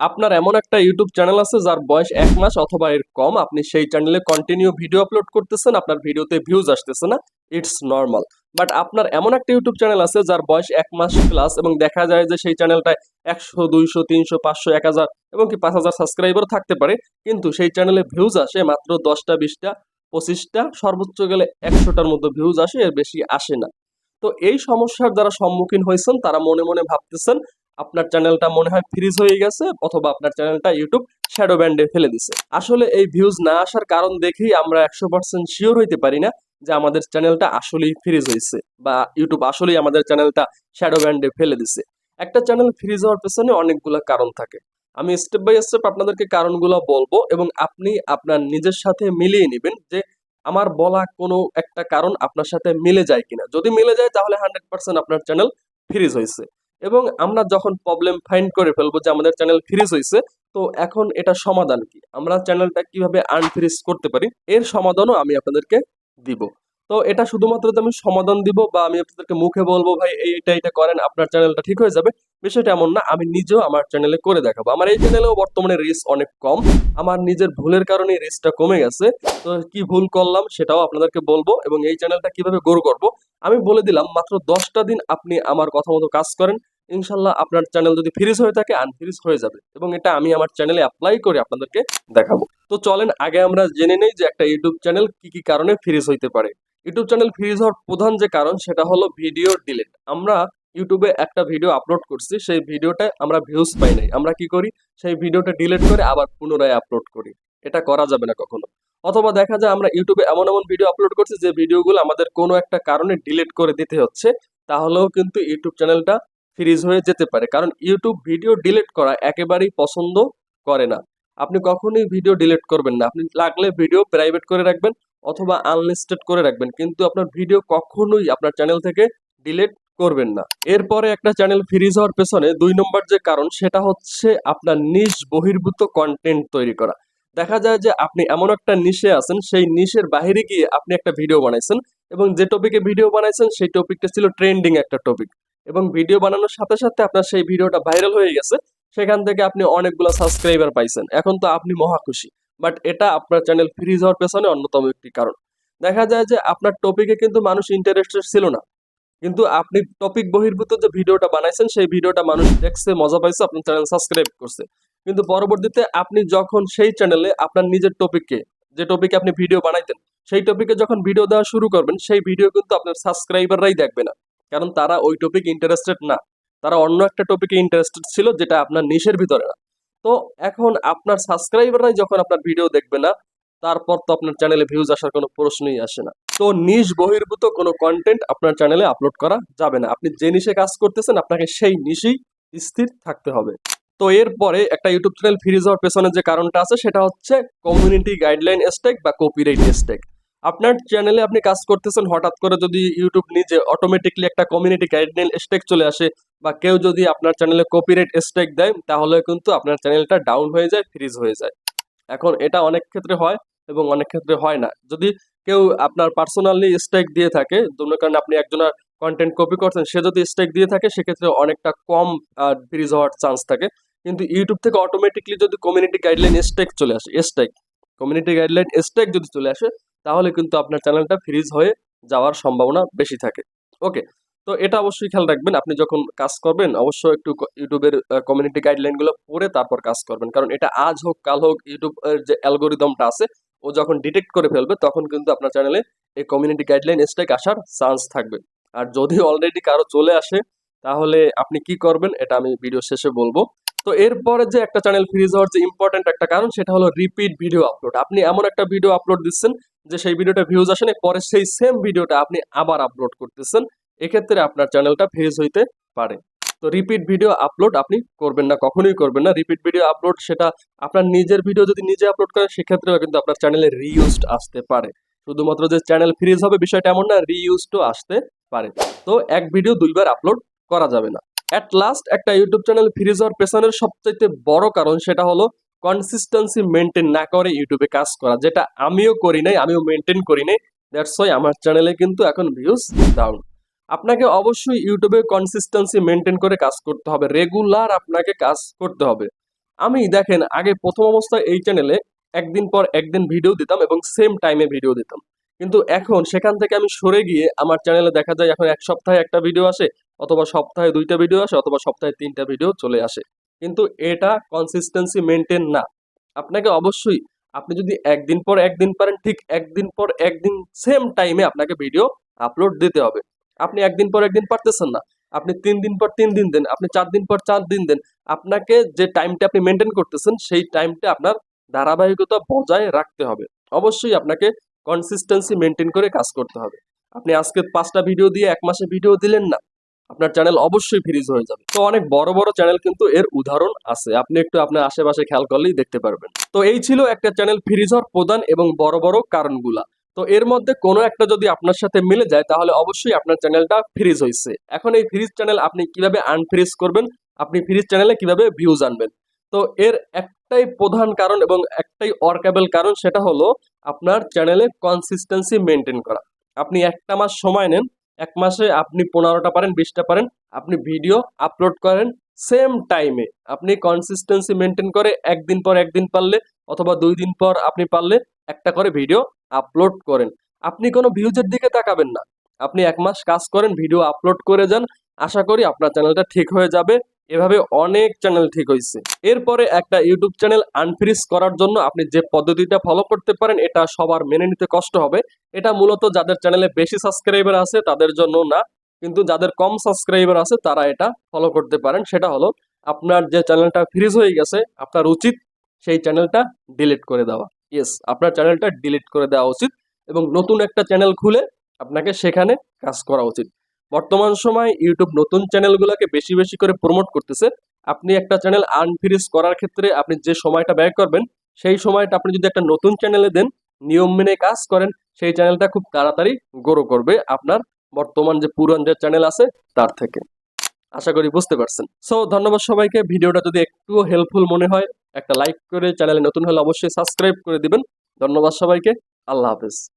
আপনার এমন একটা ইউটিউব চ্যানেল আছে যার বয়স এক মাস অথবা এর কম। আপনি সেই চ্যানেলে কন্টিনিউ ভিডিও আপলোড করতেছেন, আপনার ভিডিওতে ভিউজ আসতেছে না। ইটস নর্মাল বাট আপনার এমন একটা ইউটিউব চ্যানেল আছে যার বয়স এক মাস প্লাস এবং দেখা যায় যে সেই চ্যানেলটায় একশো, দুইশো, তিনশো, পাঁচশো, এক হাজার এবং কি পাঁচ হাজার সাবস্ক্রাইবারও থাকতে পারে। কিন্তু সেই চ্যানেলে ভিউজ আসে মাত্র দশটা, বিশটা, পঁচিশটা, সর্বোচ্চ গেলে একশোটার মতো ভিউজ আসে, এর বেশি আসে না। তো এই সমস্যার যারা সম্মুখীন হয়েছেন, তারা মনে মনে ভাবতেছেন আপনার চ্যানেলটা মনে হয় ফ্রিজ হয়ে গেছে অথবা আপনার চ্যানেলটা ইউটিউব শ্যাডো ব্যান্ডে ফেলে দিছে। আসলে এই ভিউজ না আসার কারণ দেখেই আমরা একশো পার্সেন্ট শিওর হইতে পারি না যে আমাদের চ্যানেলটা আসলেই ফ্রিজ হয়েছে বা ইউটিউব আসলেই আমাদের চ্যানেলটা শ্যাডো ব্যান্ডে ফেলে দিছে। একটা চ্যানেল ফ্রিজ হওয়ার পেছনে অনেকগুলো কারণ থাকে। আমি স্টেপ বাই স্টেপ আপনাদেরকে কারণগুলো বলব এবং আপনি আপনার নিজের সাথে মিলিয়ে নেবেন যে আমার বলা কোনো একটা কারণ আপনার সাথে মিলে যায় কিনা। যদি মিলে যায় তাহলে হান্ড্রেড পার্সেন্ট আপনার চ্যানেল ফ্রিজ হয়েছে এবং আমরা যখন প্রবলেম ফাইন্ড করে ফেলব যে আমাদের চ্যানেল ফ্রিজ হয়েছে তো এখন এটা সমাধান কি? আমরা চ্যানেলটা কীভাবে আনফ্রিজ করতে পারি? এর সমাধানও আমি আপনাদেরকে দিব। তো এটা শুধুমাত্র আমি সমাধান দিব বা আমি আপনাদেরকে মুখে বলব, ভাই এইটা এটা এটা করেন, আপনার চ্যানেলটা ঠিক হয়ে যাবে। বিষয়টা এমন না, আমি নিজেও আমার চ্যানেলে করে দেখাবো। আমার এই চ্যানেলেও বর্তমানে রিস্ক অনেক কম। আমার নিজের ভুলের কারণে রিস্কটা কমে গেছে। তো কি ভুল করলাম সেটাও আপনাদেরকে বলব এবং এই চ্যানেলটা কীভাবে গ্রো করব? আমি বলে দিলাম, মাত্র দশটা দিন আপনি আমার কথা মতো কাজ করেন। ইনশাল্লাহ আপনার চ্যানেল যদি ফ্রিজ হয়ে থাকে আনফ্রিজ হয়ে যাবে। এবং এটা আমি আমার চ্যানেলে অ্যাপ্লাই করে আপনাদেরকে দেখাবো। তো চলেন, আগে আমরা জেনে নেই যে একটা ইউটিউব চ্যানেল কি কি কারণে ফ্রিজ হইতে পারে। ইউটিউব চ্যানেল ফ্রিজ হওয়ার প্রধান যে কারণ, সেটা হলো ভিডিও ডিলিট আমরা ইউটিউবে একটা ভিডিও আপলোড করছি, সেই ভিডিওটা আমরা ভিউজ পাই নাই। আমরা কি করি? সেই ভিডিওটা ডিলিট করে আবার পুনরায় আপলোড করি। এটা করা যাবে না কখনো। অথবা দেখা যায় আমরা ইউটিউবে এমন এমন ভিডিও আপলোড করছি, যে ভিডিওগুলো আমাদের কোনো একটা কারণে ডিলিট করে দিতে হচ্ছে, তাহলেও কিন্তু ইউটিউব চ্যানেলটা ফ্রিজ হয়ে যেতে পারে। কারণ ইউটিউব ভিডিও ডিলিট করা একেবারেই পছন্দ করে না। আপনি কখনোই ভিডিও ডিলিট করবেন না। আপনি লাগলে ভিডিও প্রাইভেট করে রাখবেন অথবা আনলিস্টেড করে রাখবেন। কিন্তু আপনার ভিডিও কখনোই আপনার চ্যানেল থেকে ডিলিট করবেন না। এরপরে একটা চ্যানেল ফ্রিজ হওয়ার পেছনে দুই নম্বর যে কারণ, সেটা হচ্ছে আপনার নিজ বহির্ভূত কন্টেন্ট তৈরি করা। দেখা যায় যে আপনি এমন একটা নিশে আছেন, সেই নিশের বাইরে গিয়ে আপনি একটা ভিডিও বানাইছেন এবং যে টপিকে ভিডিও বানাইছেন, সেই টপিকটা ছিল ট্রেন্ডিং একটা টপিক এবং ভিডিও বানানোর সাথে সাথে আপনার সেই ভিডিওটা ভাইরাল হয়ে গেছে। সেখান থেকে আপনি অনেকগুলো সাবস্ক্রাইবার পাইছেন। এখন তো আপনি মহা খুশি বাট এটা আপনার চ্যানেল ফ্রিজ হওয়ার পেছনে অন্যতম একটি কারণ। দেখা যায় যে আপনার টপিকে কিন্তু মানুষ ইন্টারেস্টেড ছিল না। কিন্তু আপনি টপিক বহির্ভূত যে ভিডিওটা বানাইছেন, সেই ভিডিওটা মানুষ দেখছে, মজা পাইছে, আপনার চ্যানেল সাবস্ক্রাইব করছে। কিন্তু পরবর্তীতে আপনি যখন সেই চ্যানেলে আপনার নিজের টপিককে যে টপিকে আপনি ভিডিও বানাইতেন, সেই টপিকে যখন ভিডিও দেওয়া শুরু করবেন, সেই ভিডিও কিন্তু আপনার সাবস্ক্রাইবাররাই দেখবে না। কারণ তারা ওই টপিক ইন্টারেস্টেড না। তারা অন্য একটা টপিকে ইন্টারেস্টেড ছিল, যেটা আপনার নিশের ভিতরে না। তো এখন আপনার সাবস্ক্রাইবাররাই যখন আপনার ভিডিও দেখবে না, তারপর তো আপনার চ্যানেলে ভিউজ আসার কোনো প্রশ্নই আসে না। তো নিশ বহির্ভূত কোনো কন্টেন্ট আপনার চ্যানেলে আপলোড করা যাবে না। আপনি যে নিশে কাজ করতেছেন, আপনাকে সেই নিশেই স্থির থাকতে হবে। তো এরপরে একটা ইউটিউব চ্যানেল ফ্রিজ হওয়ার পেছনে যে কারণটা আছে, সেটা হচ্ছে কমিউনিটি গাইডলাইন স্টেক বা কপিরাইট স্টেক আপনার চ্যানেলে আপনি কাজ করতেছেন, হঠাৎ করে যদি ইউটিউব নিজে অটোমেটিকলি একটা কমিউনিটি গাইডলাইন স্টেক চলে আসে বা কেউ যদি আপনার চ্যানেলে কপিরাইট স্টেক দেয়, তাহলে কিন্তু আপনার চ্যানেলটা ডাউন হয়ে যায় ফ্রিজ হয়ে যায়। এখন এটা অনেক ক্ষেত্রে হয় এবং অনেক ক্ষেত্রে হয় না। যদি কেউ আপনার পার্সোনালি স্টেক দিয়ে থাকে মনে কারণে আপনি একজনের কন্টেন্ট কপি করছেন, সে যদি স্টেক দিয়ে থাকে, সেক্ষেত্রে অনেকটা কম ফ্রিজ হওয়ার চান্স থাকে। কিন্তু ইউটিউব থেকে অটোমেটিকলি যদি কমিউনিটি গাইডলাইন স্টেক চলে আসে স্টেক কমিউনিটি গাইডলাইন স্টেক যদি চলে আসে তাহলে কিন্তু আপনার চ্যানেলটা ফ্রিজ হয়ে যাওয়ার সম্ভাবনা বেশি থাকে। ওকে তো এটা অবশ্যই খেয়াল রাখবেন। আপনি যখন কাজ করবেন, অবশ্যই একটু ইউটিউবের কমিউনিটি গাইডলাইনগুলো পড়ে তারপর কাজ করবেন। কারণ এটা আজ হোক, কাল হোক ইউটিউবের যে অ্যালগোরিদমটা আছে, ও যখন ডিটেক্ট করে ফেলবে, তখন কিন্তু আপনার চ্যানেলে এই কমিউনিটি গাইডলাইন স্ট্রাইক আসার চান্স থাকবে। আর যদি অলরেডি কারও চলে আসে, তাহলে আপনি কি করবেন, এটা আমি ভিডিও শেষে বলব। তো এরপরে যে একটা চ্যানেল ফ্রিজ হওয়ার যে ইম্পর্টেন্ট একটা কারণ, সেটা হলো রিপিট ভিডিও আপলোড আপনি এমন একটা ভিডিও আপলোড দিচ্ছেন যে সেই ভিডিওটা ভিউজ আসেনি, পরে সেই সেম ভিডিওটা আপনি আবার আপলোড করতেছেন, এক্ষেত্রে আপনার চ্যানেলটা ফেজ হইতে পারে। তো রিপিট ভিডিও আপলোড আপনি করবেন না, কখনোই করবেন না। রিপিট ভিডিও আপলোড সেটা আপনার নিজের ভিডিও যদি নিজে আপলোড করেন, সেক্ষেত্রেও কিন্তু আপনার চ্যানেলে রিইউজড আসতে পারে। শুধুমাত্র যে চ্যানেল ফ্রিজ হবে, বিষয়টা এমন না রিইউজডও আসতে পারে। তো এক ভিডিও দুইবার আপলোড করা যাবে না। অ্যাট লাস্ট একটা ইউটিউব চ্যানেল ফ্রিজ হওয়ার পেছনের সবচাইতে বড় কারণ সেটা হলো কনসিস্টেন্সি মেনটেন না করে ইউটিউবে কাজ করা, যেটা আমিও করি নাই, আমিও মেনটেন করি নাই দ্যাটস ওয়াই আমার চ্যানেলে কিন্তু এখন ভিউজ ডাউন আপনাকে অবশ্যই ইউটিউবে কনসিস্টেন্সি মেনটেন করে কাজ করতে হবে রেগুলার আপনাকে কাজ করতে হবে। আমি দেখেন, আগে প্রথম অবস্থায় এই চ্যানেলে একদিন পর একদিন ভিডিও দিতাম এবং সেম টাইমে ভিডিও দিতাম। কিন্তু এখন সেখান থেকে আমি সরে গিয়ে আমার চ্যানেলে দেখা যায় এখন এক সপ্তাহে একটা ভিডিও আসে, অথবা সপ্তাহে দুইটা ভিডিও আসে, অথবা সপ্তাহে তিনটা ভিডিও চলে আসে। কিন্তু এটা কনসিস্টেন্সি মেনটেন না। আপনাকে অবশ্যই, আপনি যদি একদিন পর একদিন পারেন, ঠিক একদিন পর একদিন সেম টাইমে আপনাকে ভিডিও আপলোড দিতে হবে। আপনি একদিন পর একদিন পারতেছেন না। আপনি তিন দিন পর তিন দিন দেন, আপনি চার দিন পর চার দিন দেন। আপনাকে যে টাইমটা আপনি মেনটেন করতেছেন, সেই টাইমটা আপনার ধারাবাহিকতা বজায় রাখতে হবে। অবশ্যই আপনাকে কনসিস্টেন্সি মেনটেন করে কাজ করতে হবে। আপনি আজকে পাঁচটা ভিডিও দিয়ে এক মাসে ভিডিও দিলেন না। আপনার চ্যানেল অবশ্যই ফ্রিজ হয়ে যাবে। তো অনেক বড় বড় চ্যানেল কিন্তু এর উদাহরণ আছে। আপনি একটু আপনার আশেপাশে খেয়াল করলেই দেখতে পারবেন। তো এই ছিল একটা চ্যানেল ফ্রিজ হওয়ার প্রধান এবং বড় বড় কারণগুলা। তো এর মধ্যে কোনো একটা যদি আপনার সাথে মিলে যায়, তাহলে অবশ্যই আপনার চ্যানেলটা ফ্রিজ হয়েছে এখন এই ফ্রিজ চ্যানেল আপনি কীভাবে আনফ্রিজ করবেন? আপনি ফ্রিজ চ্যানেলে কীভাবে ভিউজ আনবেন? তো এর একটাই প্রধান কারণ এবং একটাই অর্কাবেল কারণ, সেটা হলো আপনার চ্যানেলে কনসিস্টেন্সি মেনটেন করা। আপনি একটা মাস সময় নেন এক মাসে আপনি পনেরোটা পারেন, বিশটা পারেন, আপনি ভিডিও আপলোড করেন সেম টাইমে আপনি কনসিস্টেন্সি মেনটেন করে একদিন পর একদিন পারলে অথবা দুই দিন পর আপনি পারলে একটা করে ভিডিও আপলোড করেন। আপনি কোনো ভিউজের দিকে তাকাবেন না। আপনি এক মাস কাজ করেন ভিডিও আপলোড করে যান। আশা করি আপনার চ্যানেলটা ঠিক হয়ে যাবে। এভাবে অনেক চ্যানেল ঠিক হয়েছে এরপরে একটা ইউটিউব চ্যানেল আনফ্রিজ করার জন্য আপনি যে পদ্ধতিটা ফলো করতে পারেন, এটা সবার মেনে নিতে কষ্ট হবে। এটা মূলত যাদের চ্যানেলে বেশি সাবস্ক্রাইবার আছে, তাদের জন্য না, কিন্তু যাদের কম সাবস্ক্রাইবার আছে, তারা এটা ফলো করতে পারেন। সেটা হলো, আপনার যে চ্যানেলটা ফ্রিজ হয়ে গেছে, আপনার উচিত সেই চ্যানেলটা ডিলিট করে দেওয়া। ইয়েস আপনার চ্যানেলটা ডিলিট করে দেওয়া উচিত এবং নতুন একটা চ্যানেল খুলে আপনাকে সেখানে কাজ করা উচিত। বর্তমান সময় ইউটিউব নতুন চ্যানেলগুলোকে বেশি বেশি করে প্রমোট করতেছে। আপনি একটা চ্যানেল আনফ্রিজ করার ক্ষেত্রে আপনি যে সময়টা ব্যয় করবেন, সেই সময়টা আপনি যদি একটা নতুন চ্যানেলে দেন, নিয়ম মেনে কাজ করেন, সেই চ্যানেলটা খুব তাড়াতাড়ি গ্রো করবে আপনার বর্তমান যে পুরান যে চ্যানেল আছে, তার থেকে। আশা করি বুঝতে পারছেন। সো ধন্যবাদ সবাইকে। ভিডিওটা যদি একটু হেল্পফুল মনে হয়, একটা লাইক করে চ্যানেলে নতুন হলে অবশ্যই সাবস্ক্রাইব করে দিবেন। ধন্যবাদ সবাইকে। আল্লাহ হাফেজ।